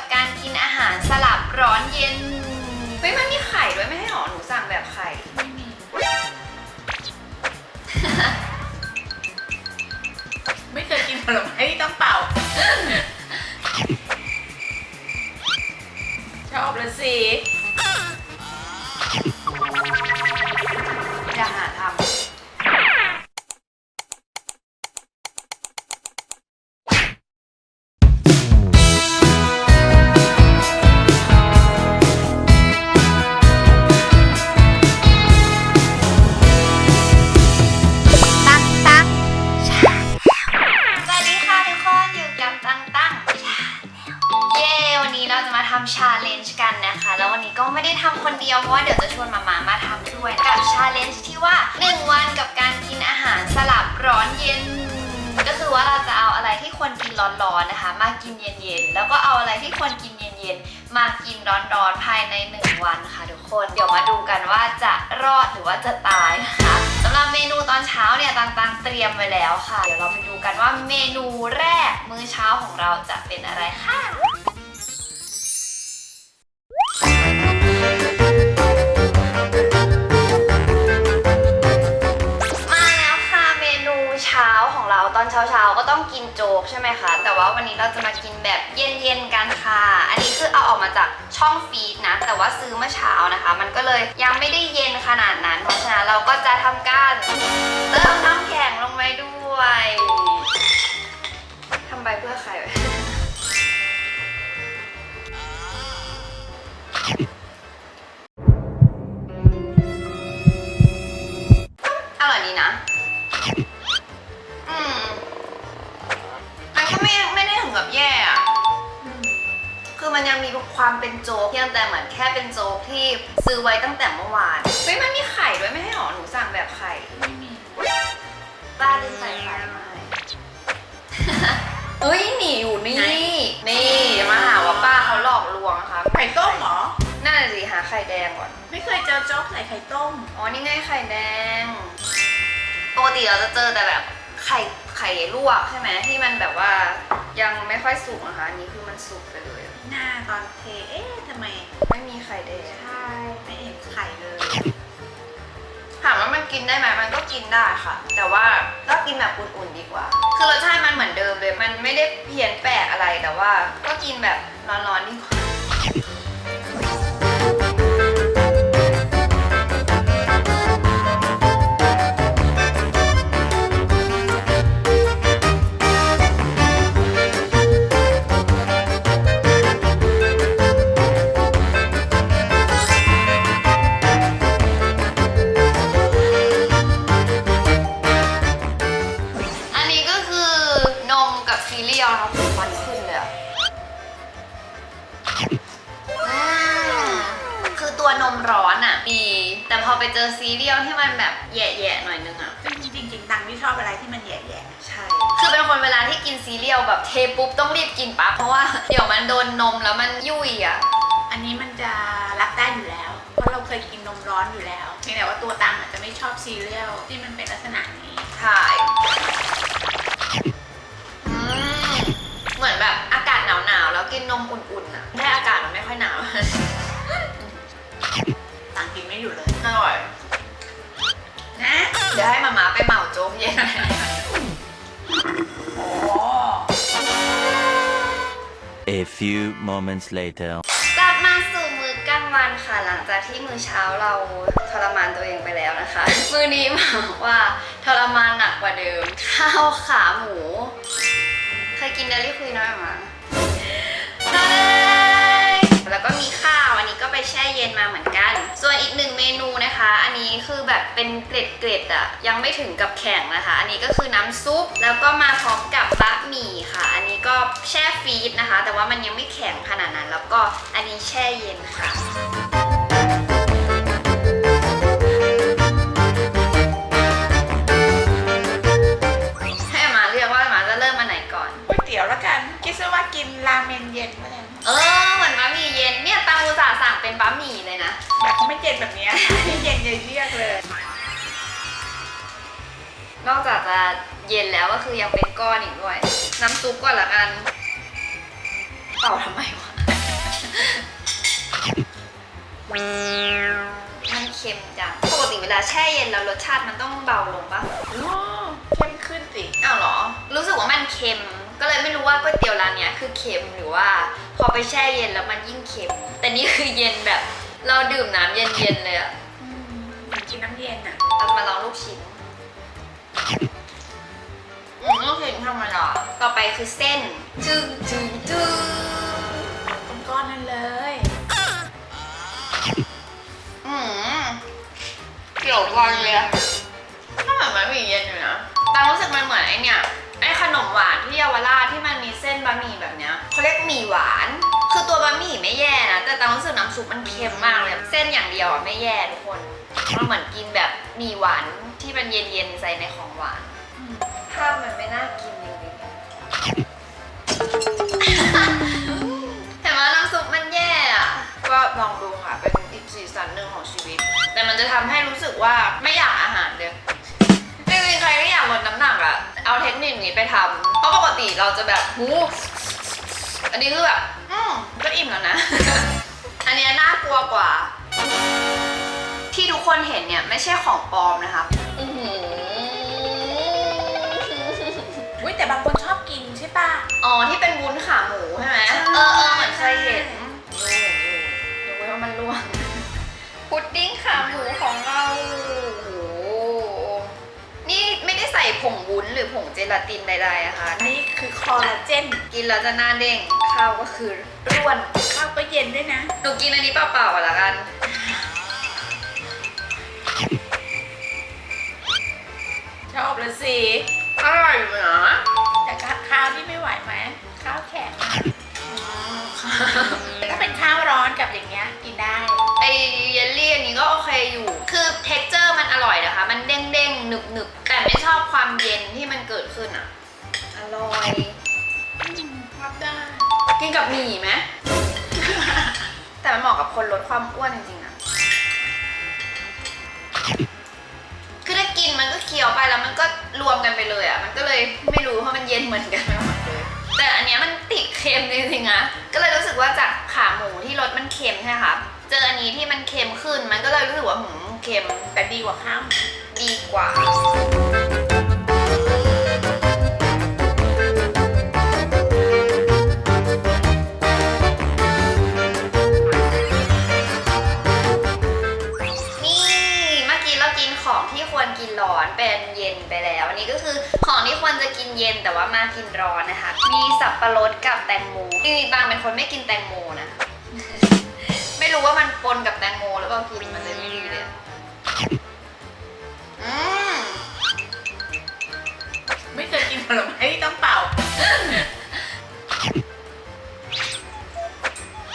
กับการกินอาหารสลับร้อนเย็นเฮ้ยมันมีไข่ด้วยไม่ให้หรอหนูสั่งแบบไข่ ไม่มี ไม่เคยกินผลไม้ที่ต้องเป่า ชอบละสิ ย็นๆ แล้วก็เอาอะไรที่ควรกินเย็นๆ มากินร้อนๆ ภายใน 1 วันค่ะทุกคน เดี๋ยวมาดูกันว่าจะรอดหรือว่าจะตายนะคะสำหรับเมนูตอนเช้าเนี่ยต่างๆ เตรียมไว้แล้วค่ะ เดี๋ยวเราไปดูกันว่าเมนูแรกมื้อเช้าของเราจะเป็นอะไรค่ะ เราจะมากินแบบเย็นๆกันค่ะ อันนี้คือเอาออกมาจากช่องฟีดนะ แต่ว่าซื้อเมื่อเช้านะคะ มันก็เลยยังไม่ได้เย็นขนาดนั้น เพราะฉะนั้นเราก็จะทำการเติมน้ำแข็งลงไปด้วยทำไปเพื่อใคร จอโจ๊กใส่ไข่ต้ม อ๋อ นี่ไงไข่แดง ปกติเราจะเจอแต่แบบไข่ไข่ลวกใช่ไหมที่มันแบบว่ายังไม่ค่อยสุกนะคะอันนี้คือมันสุกไปเลยอะหน้าตอนเท เอ๊ะทำไม ไม่มีไข่แดง ใช่ ไม่เห็นไข่เลย ถามว่ามันกินได้ไหมมันก็กินได้ค่ะ แต่ว่าก็กินแบบอุ่นๆดีกว่า คือรสชาติมันเหมือนเดิมเลย มันไม่ได้เพี้ยนแปลกอะไร แต่ว่าก็กินแบบร้อนๆดีกว่า กินซีเรียลแบบเทปุ๊บต้องรีบกินปั๊บเพราะว่าเดี๋ยวมันโดนนมแล้วมันยุ่ยอะๆอันนี้มันจะรับได้อยู่แล้ว เพราะเราเคยกินนมร้อนอยู่แล้วเพียงแต่ว่าตัวตังอาจจะไม่ชอบซีเรียลที่มันเป็นลักษณะนี้ใช่อืมเหมือนแบบอากาศหนาวๆแล้วกินนมอุ่นๆอะแค่อากาศมันไม่ค่อยหนาวตังกินไม่อยู่เลยอร่อยนะเดี๋ยวให้มาม่าไปเหมาโจ๊กเย็น A few moments later. กลับมาสู่มื้อกลางวันค่ะ หลังจากที่มื้อเช้าเราทรมานตัวเองไปแล้วนะคะ มื้อนี้หมาบอกว่าทรมานหนักกว่าเดิม ข้าวขาหมู เคยกินเดลี่คุยน้อยมาแล้วก็มี แช่เย็นมาเหมือนกัน ส่วนอีกหนึ่งเมนูนะคะ อันนี้คือแบบเป็นเกล็ดเกล็ดๆอะยังไม่ถึงกับแข็งนะคะ อันนี้ก็คือน้ำซุปแล้วก็มาพร้อมกับบะหมี่ค่ะ อันนี้ก็แช่ฟรีซนะคะ แต่ว่ามันยังไม่แข็งขนาดนั้น แล้วก็อันนี้แช่เย็นค่ะให้มาเลือกว่ามาจะเริ่มมาไหนก่อนก๋วยเตี๋ยวแล้วกันคิดซะว่ากินราเมนเย็นแล้วกันเออ เป็นบะหมี่เลยนะ แบบเขาไม่เย็นแบบเนี้ยที่เย็นเรียกเลย นอกจากจะเย็นแล้วก็คือยังเป็นก้อนอีกด้วย น้ำซุปก่อนละกันเป่าทำไมวะ มันเค็มจัง ปกติเวลาแช่เย็นแล้วรสชาติมันต้องเบาลงปะโอ้เข้มขึ้นสิ อ้าวเหรอ รู้สึกว่ามันเค็ม ก็เลยไม่รู้ว่าก๋วยเตี๋ยวร้านเนี้ยคือเค็มหรือว่า พอไปแช่เย็นแล้วมันยิ่งเค็ม แต่นี่คือเย็นแบบ เราดื่มน้ำเย็นๆเลยอะอืมเหมือนกินน้ำเย็นอะเอามาลองลูกชิ้นอืมลูกชิ้นธรรมดาต่อไปคือเส้นจึงจึงจึงตรงก้อนนั่นเลยอืมเกี่ยวกันเลยอะถ้าเหมือนมันหมี่เย็นอยู่นะ แต่รู้สึกมันเหมือนไอเนี่ยไอขนมหวานที่เยาวราชที่มันมีเส้นบะหมี่แบบเนี้ยเขาเรียกหมี่หวาน คือตัวบะหมี่ไม่แย่นะ แต่ตังรู้สึกน้ำซุปมันเค็มมากเลย เส้นอย่างเดียวอะไม่แย่ทุกคนมันเหมือนกินแบบหมี่หวานที่มันเย็นๆใส่ในของหวานอืมภาพมันไม่น่ากินจริงๆแต่ว่าน้ำซุปมันแย่อะก็ลองดูค่ะเป็นอีกสีสันหนึ่งของชีวิต แต่มันจะทำให้รู้ ทำเพราะปกติเราจะแบบหูอันนี้คือแบบอืมก็อิ่มแล้วนะ อันเนี้ยน่ากลัวกว่า ที่ทุกคนเห็นเนี่ยไม่ใช่ของปลอมนะคะอื้อหืออุ้ยแต่บางคนชอบกินใช่ป่ะอ๋อที่เป็นวุ้นขาหมูใช่ไหมใช่เออเออเหมือนเคยเห็นรู้เห็นอยู่ยกเว้นว่ามันร่วง พุดดิ้งขาหมูของเรา ผงวุ้นหรือผงเจลาตินใดๆอะค่ะอันนี้คือคอลลาเจนกินแล้วจะหน้าเด้งข้าวก็คือร่วนข้าวก็เย็นด้วยนะ หนูกินอันนี้เปล่าๆก่อนละกัน ชอบเลยสิ อร่อยอยู่นะแต่ข้าวที่ไม่ไหวไหมข้าวแข็งอะถ้าเป็นข้าวร้อนกับอย่างเงี้ยกินได้ ไอเยลลี่อันนี้ก็โอเคอยู่ คือเท็กเจอร์มันอร่อยนะคะ มันเด้งๆหนึบๆ แต่ไม่ชอบความเย็นที่มันเกิดขึ้นอะอร่อยรับได้ กินกับหมี่ไหม แต่มันเหมาะกับคนลดความอ้วนจริงๆอะคือถ้ากินมันก็เคี้ยวไปแล้วมันก็รวมกันไปเลยอะมันก็เลยไม่รู้เพราะมันเย็นเหมือนกันไปหมดเลย แต่อันเนี้ยมันติดเค็มจริงๆนะ ก็เลยรู้สึกว่าจากขาหมูที่รสมันเค็มใช่ไหมคะ เจออันนี้ที่มันเค็มขึ้น มันก็เลยรู้สึกว่าหืมเค็มแต่ดีกว่าข้าว ดีกว่านี่เมื่อกี้เรากินของที่ควรกินร้อนเป็นเย็นไปแล้ว อันนี้ก็คือของที่ควรจะกินเย็นแต่ว่ามากินร้อนนะคะ มีสับปะรดกับแตงโมจริงๆบางเป็นคนไม่กินแตงโมนะ ไม่รู้ว่ามันปนกับแตงโมหรือเปล่ากินมันเลย ผลไม้ที่ต้องเป่า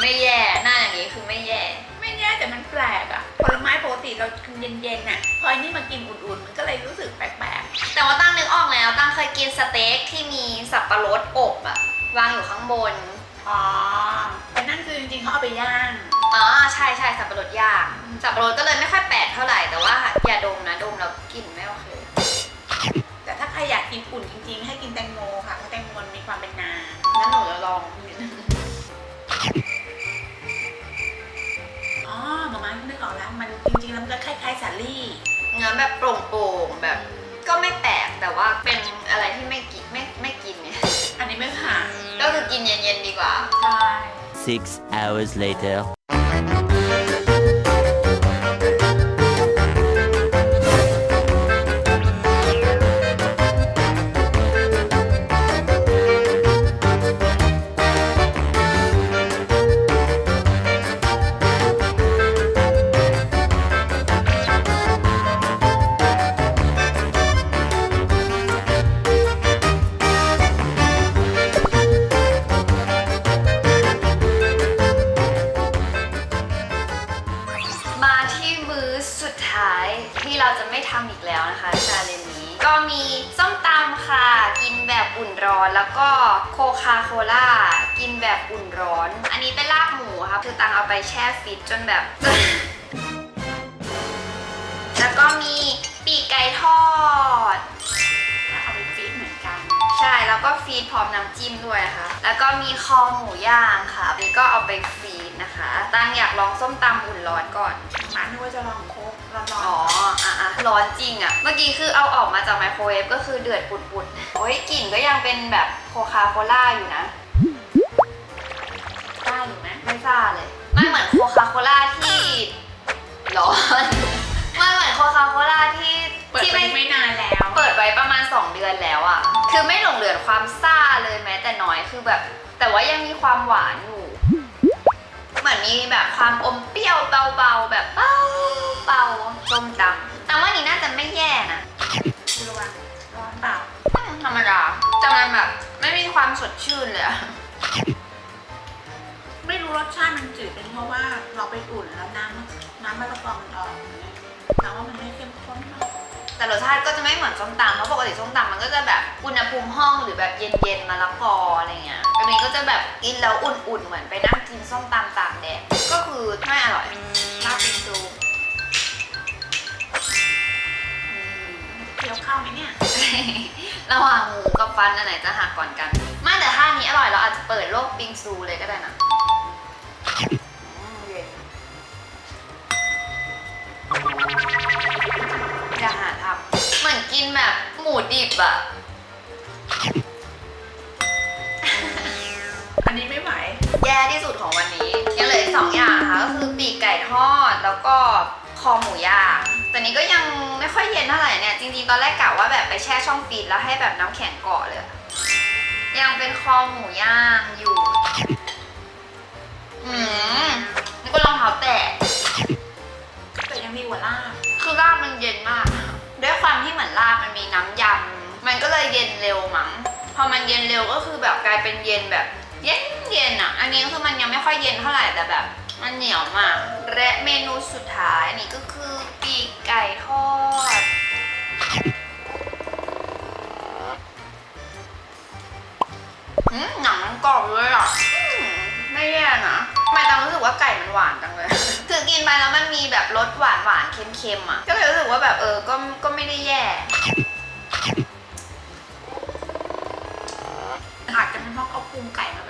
ไม่แย่หน้าอย่างนี้คือไม่แย่ ไม่แย่แต่มันแปลกอะผลไม้ปกติเรากินเย็นๆน่ะ พออันนี้มากินอุ่นๆ มันก็เลยรู้สึกแปลกแต่ว่าตั้งนึกออกแล้ว ตั้งเคยกินสเต็กที่มีสับปะรดอบอะวางอยู่ข้างบน ๆ อ๋อ แต่นั่นคือจริงๆเขาเอาไปย่าง อ๋อใช่ใช่สับปะรดย่าง สับปะรดก็เลยไม่ค่อยแปลกเท่าไหร่แต่ว่าอย่าดม สาลี่เนื้อแบบโปร่งๆแบบ ก็ไม่แปลกแต่ว่าเป็นอะไรที่ไม่กินไม่ไม่กินเนี่ยอันนี้ไม่ผ่านก็คือกินเย็นๆดีกว่า ใช่ Six hours later. ร้อน แล้วก็โคคาโคล่ากินแบบอุ่นร้อน อันนี้เป็นลาบหมูค่ะคือตังเอาไปแช่ฟิตจนแบบ แล้วก็มีปีกไก่ทอดเอาไปฟีดเหมือนกัน ใช่แล้วก็ฟีดพร้อมน้ำจิ้มด้วยนะคะแล้วก็มีคอหมูย่างค่ะอันนี้ก็เอาไปฟีดนะคะ ตั้งอยากลองส้มตำอุ่นร้อนก่อนมานึกว่าจะลองโค้กร้อนอ๋ออะอะร้อนจริงอะ่ะ เมื่อกี้คือเอาออกมาจากไมโครเวฟก็คือเดือดปุดๆ โอ้ยกลิ่นก็ยังเป็นแบบโคคาโคล่าอยู่นะๆได้อยู่ไหมไม่ซ่าเลยมันเหมือนโคคาโคล่าที่ร้อนมันเหมือนโคคาโคล่าที่เปิดที่ไปไม่ไม่นานแล้ว เปิดไว้ประมาณ 2 เดือนแล้วอะคือไม่หลงเหลือความซ่าเลยแม้แต่น้อยคือแบบ แต่ว่ายังมีความหวานอยู่เหมือนมีแบบความอมเปรี้ยวเบาๆแบบเบาเบาๆส้มตำแต่ว่านี่น่าจะไม่แย่นะ มันแบบไม่มีความสดชื่นเลยอะไม่รู้รสชาติมันจืดเป็นเพราะว่าเราไปอุ่นแล้วน้ำน้ำมะละกอมันออกเนี่ยแต่ว่ามันไม่เข้มข้นมากแต่รสชาติก็จะไม่เหมือนส้มตำเพราะปกติส้มตำมันก็จะแบบอุณหภูมิห้องหรือแบบเย็นๆมาละกออะไรเงี้ยอันนี้ก็จะแบบกินแล้วอุ่นๆเหมือนไปนั่งกินส้มตำตากแดดก็คือไม่อร่อยลาบปิงซู เคี้ยวข้าวไหมเนี่ย ระหว่างหมูกับฟันอันไหนจะหักก่อนกัน ไม่แต่ถ้าอันนี้อร่อยเราอาจจะเปิดโลกปิงซูเลยก็ได้นะอืมเย็นอย่าหาทำเหมือนกินแบบหมูดิบอะอันนี้ไม่ไหว แย่ที่สุดของวันนี้ ยังเหลืออีกสองอย่างนะคะก็คือปีกไก่ทอดแล้วก็คอหมูย่าง แต่นี้ก็ยังไม่ค่อยเย็นเท่าไหร่เนี่ย จริงๆ ตอนแรกกะว่าแบบไปแช่ช่องฟรีซแล้วให้แบบน้ำแข็งเกาะเลยอะยังเป็นคอหมูย่างอยู่ อืมนี่ก็รองเท้าแตะแต่ยังดีกว่าลาบคือลาบมันเย็นมาก ด้วยความที่เหมือนลาบมันมีน้ำยำ มันก็เลยเย็นเร็วมั้ง พอมันเย็นเร็วก็คือแบบกลายเป็นเย็นแบบ เย็นเย็นอะ อันนี้ก็คือมันยังไม่ค่อยเย็นเท่าไหร่แต่แบบ มันเหนียวมาก และเมนูสุดท้ายนี่ก็คือปีกไก่ทอด อืมหนังมันกรอบเลยอะอืมไม่แย่นะทำไมตังรู้สึกว่าไก่มันหวานจังเลย คือกินไปแล้วมันมีแบบรสหวานหวานๆเค็มๆอะ ก็เลยรู้สึกว่าแบบเออ ก็ ก็ไม่ได้แย่ อาจจะเป็นเพราะเขาปรุงไก่มาแบ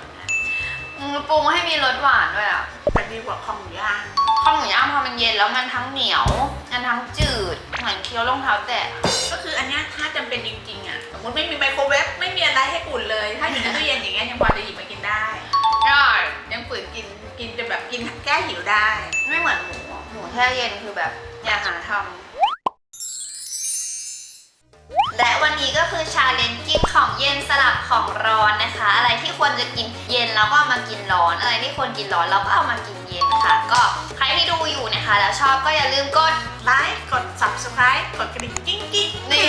บนั้น อืมปรุงให้มีรสหวานด้วยอะแต่ดีกว่าคอหมูย่างข้าวหมูย่างพอมันเย็นแล้วมันทั้งเหนียว มันทั้งจืด เหมือนเคี้ยวรองเท้าแตะ ก็คืออันเนี้ยถ้าจำเป็นจริงๆอะสมมติไม่มีไมโครเวฟไม่มีอะไรให้อุ่นเลย ถ้าอยู่ในตู้เย็นอย่างเงี้ยยังพอจะหยิบมากินได้ ได้ยังฝืนกินกินจะแบบกินแก้หิวได้ ไม่เหมือนหมูอะหมูแช่เย็นคือแบบ อย่าหาทำ ของเย็นสลับของร้อนนะคะ อะไรที่ควรจะกินเย็นแล้วก็เอามากินร้อน อะไรที่ควรกินร้อนเราก็เอามากินเย็นค่ะ ก็ใครที่ดูอยู่นะคะ แล้วชอบก็อย่าลืมกดไลค์กด subscribe กดกระดิ่งกิ๊งกิ๊งนี่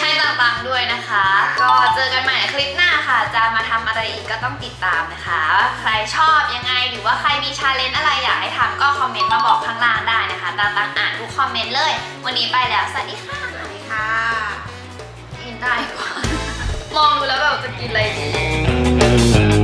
ให้ต่างๆด้วยนะคะ ก็เจอกันใหม่ในคลิปหน้าค่ะ จะมาทำอะไรอีกก็ต้องติดตามนะคะ ใครชอบยังไงหรือว่าใครมีชาเลนจ์อะไรอยากให้ทำก็คอมเมนต์มาบอกข้างล่างได้นะคะตาตังอ่านทุกคอมเมนต์เลย วันนี้ไปแล้วสวัสดีค่ะสวัสดีค่ะ ได้กว่า มองดูแล้วแบบจะกินอะไรดี